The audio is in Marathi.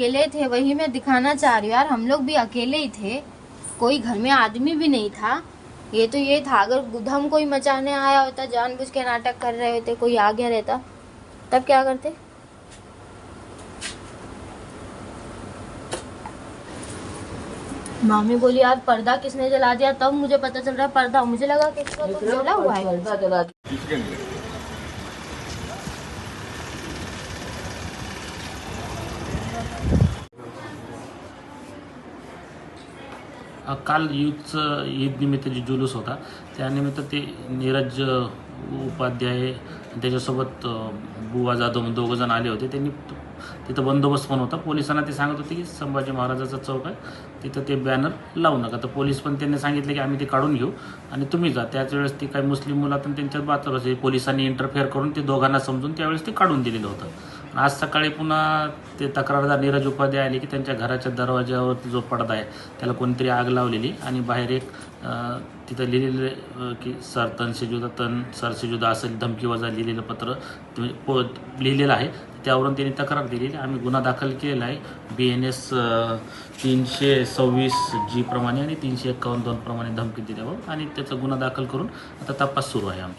अकेले थे वही मैं दिखाना चाह रही हूँ। यार हम लोग भी अकेले ही थे। कोई घर में आदमी भी नहीं था। ये तो ये था अगर गुधम कोई मचाने आया होता जानबूझ के नाटक कर रहे होते कोई आ गया रहता तब क्या करते? मामी बोली यार पर्दा किसने जला दिया? तब मुझे पता चल रहा है पर्दा मुझे लगा कि इसका तो जला हुआ है। काल ईदचं ईदनिमित्त जे जुलूस होता त्यानिमित्त ते नीरज उपाध्याय त्याच्यासोबत बुवा जाधव दोघं जण आले होते. त्यांनी तिथं बंदोबस्त पण होता. पोलिसांना ते सांगत होते की संभाजी महाराजाचा चौक आहे. तिथं ते बॅनर लावू नका. तर पोलीस पण त्यांनी सांगितले की आम्ही ते काढून घेऊ आणि तुम्ही जा. त्याच वेळेस ती काही मुस्लिम मुलातून त्यांच्यात बात होते पोलिसांनी इंटरफेअर करून ते दोघांना समजून त्यावेळेस ते काढून दिलेलं होतं. आज सकाळी पुन्हा ते तक्रारदार नीरज उपाध्याय आले की त्यांच्या घराच्या दरवाज्यावर जो पडदा आहे त्याला कोणतरी आग लावलेली आणि बाहेर एक तिथं लिहिलेलं की सर तन से तन सर से असेल असं धमकी वजा लिहिलेलं पत्र तुम्ही पो लिहिलेलं आहे. त्यावरून त्यांनी तक्रार दिलेली. आम्ही गुन्हा दाखल केलेला आहे. बी एन एस तीनशे सव्वीस जी प्रमाणे आणि तीनशे एकावन्न दोन प्रमाणे धमकी दिल्यावर आणि त्याचा गुन्हा दाखल करून आता तपास सुरू आहे आमचा.